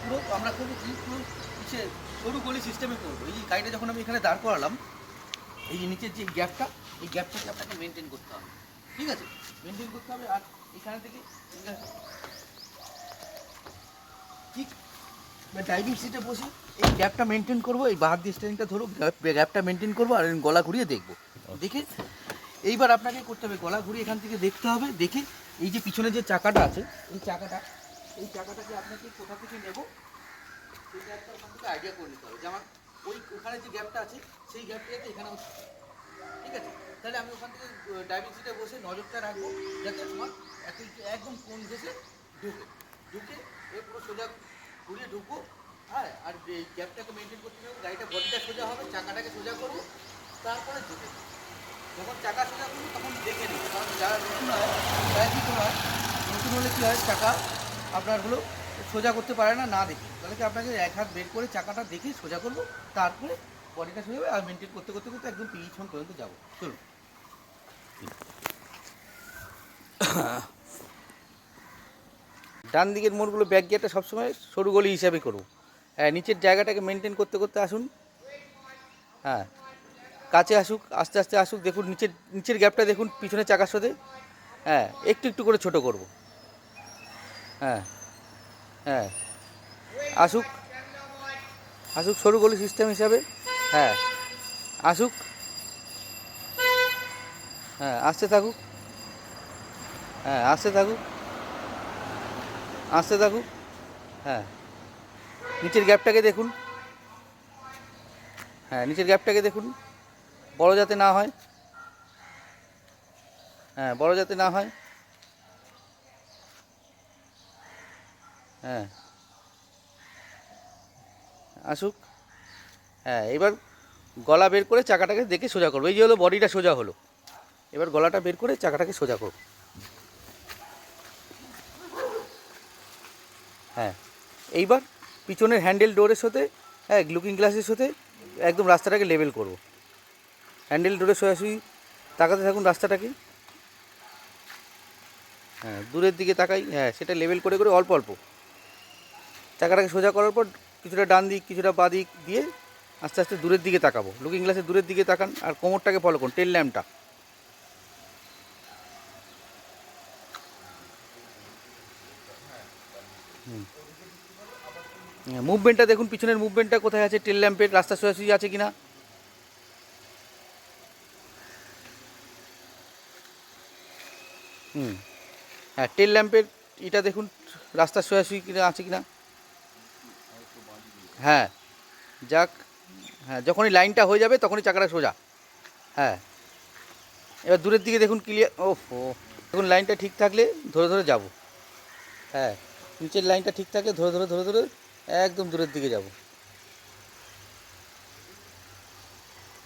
পুরো আমরা করব কি পুরো ইসে সরু গলি সিস্টেমে করব। এই গাড়িটা যখন আমি এখানে দাঁড় করালাম, এই যে নিচের যে গ্যাপটা এই গ্যাপটাকে আপনাকে মেনটেন করতে হবে। ঠিক আছে? মেনটেন করতে হবে আর এখানে থেকে ঠিক ড্রাইভিং সিটে বসে এই গ্যাপটা মেনটেন করব, এই বাহার দিয়ে স্টেরিংটা ধরো গ্যাপটা মেনটেন করব আর গলা ঘুরিয়ে দেখব। দেখে এইবার আপনাকে করতে হবে, গলা ঘুরিয়ে এখান থেকে দেখতে হবে, দেখে এই যে পিছনে যে চাকাটা আছে, এই চাকাটা এই চাকাটাকে আপনাকে কোথা থেকে নেব? গ্যাপটা ওখান থেকে আইডিয়া করে নিতে হবে। যেমন ওই ওখানে যে গ্যাপটা আছে, সেই গ্যাপটা যাতে এখানে ঠিক আছে? তাহলে আমি ওখান থেকে ড্রাইভিং সিটে বসে নজরটা রাখব, যাতে আমার একদম কোন ঘেসে ঢুকে। ঢুকে এ পুরো সোজা ঘুরিয়ে ঢুকবো হ্যাঁ? আর এই গ্যাপটাকে মেনটেন করতে হবে গাড়িটা বডিটা সোজা হবে, চাকাটাকে সোজা করব, তারপরে ঢুকে যখন চাকা সোজা করব, তখন দেখে নিই কারণ যারা নতুন হয়, তারা কী হয়? নতুন হলে কী হয়? চাকা আপনার হলো সোজা করতে পারে না না দেখে। তাহলে কি আপনাকে এক হাত বের করে চাকাটা দেখে সোজা করব, তারপরে বডিটা সোজা আর মেনটেন করতে করতে করতে একদম পিছন পর্যন্ত যাব। চলুন। ডান দিকের মোড়গুলো ব্যাক গিয়ারটা সবসময় সরু গলি হিসাবে করব। হ্যাঁ নিচের জায়গাটাকে মেনটেন করতে করতে আসুন। হ্যাঁ কাছে আসুক, আস্তে আস্তে আসুক, দেখুন নিচের নিচের গ্যাপটা দেখুন পিছনে চাকার সাথে। হ্যাঁ একটু একটু করে ছোট করব। হ্যাঁ হ্যাঁ। আসুক আসুক সরু গলি সিস্টেম হিসাবে। হ্যাঁ আসুক। হ্যাঁ আসতে থাকুক। হ্যাঁ আসতে থাকুক। আসতে থাকুক। হ্যাঁ নিচের গ্যাপটাকে দেখুন। হ্যাঁ নিচের গ্যাপটাকে দেখুন। বড় যাতে না হয়। হ্যাঁ বড় যাতে না হয়। হ্যাঁ। আসুক। হ্যাঁ এবার গলা বের করে চাকাটাকে দেখে সোজা করব। এই যে হলো বডিটা সোজা হলো। এবার গলাটা বের করে চাকাটাকে সোজা করব। হ্যাঁ এইবার পিছনের হ্যান্ডেল ডোরের সাথে হ্যাঁ লুকিং গ্লাসের সাথে একদম রাস্তাটাকে লেভেল করব। হ্যান্ডেল ডোরে সোজাসুজি তাকাতে থাকুন রাস্তাটাকে। হ্যাঁ দূরের দিকে তাকাই হ্যাঁ সেটা লেভেল করে করে অল্প অল্প। চাকাটাকে সোজা করার পর কিছুটা ডান দিক, কিছুটা বাঁ দিক দিয়ে আস্তে আস্তে দূরের দিকে তাকাবো। লুকিং গ্লাসের দূরের দিকে তাকান আর কোমরটাকে ফলো করুন, টেল ল্যাম্পটা। মুভমেন্টটা দেখুন, পিছনের মুভমেন্টটা কোথায় আছে, টেল ল্যাম্পের রাস্তা সোজাসুজি আছে কিনা। হুম। হ্যাঁ টেল ল্যাম্পের এটা দেখুন, রাস্তা সোজাসুজি কিনা আছে কিনা। হ্যাঁ যাক হ্যাঁ যখনই লাইনটা হয়ে যাবে তখনই চাকাটা সোজা। হ্যাঁ এবার দূরের দিকে দেখুন ক্লিয়ার ও ও দেখুন লাইনটা ঠিক থাকলে ধরে ধরে যাব। হ্যাঁ নিচের লাইনটা ঠিক থাকলে ধরে ধরে ধরে ধরে একদম দূরের দিকে যাব।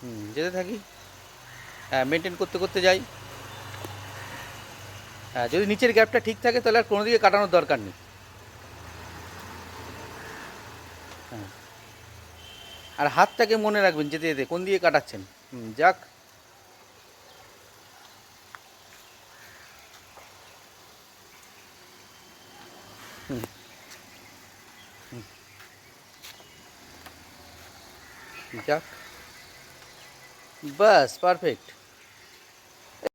হুম, যেতে থাকি। হ্যাঁ মেনটেন করতে করতে যাই। হ্যাঁ যদি নিচের গ্যাপটা ঠিক থাকে তাহলে আর কোনো দিকে কাটানোর দরকার নেই। আর হাতটাকে মনে রাখবেন যেতে যেতে কোন দিয়ে কাটাচ্ছেন? যাক। যাক। বাস পারফেক্ট।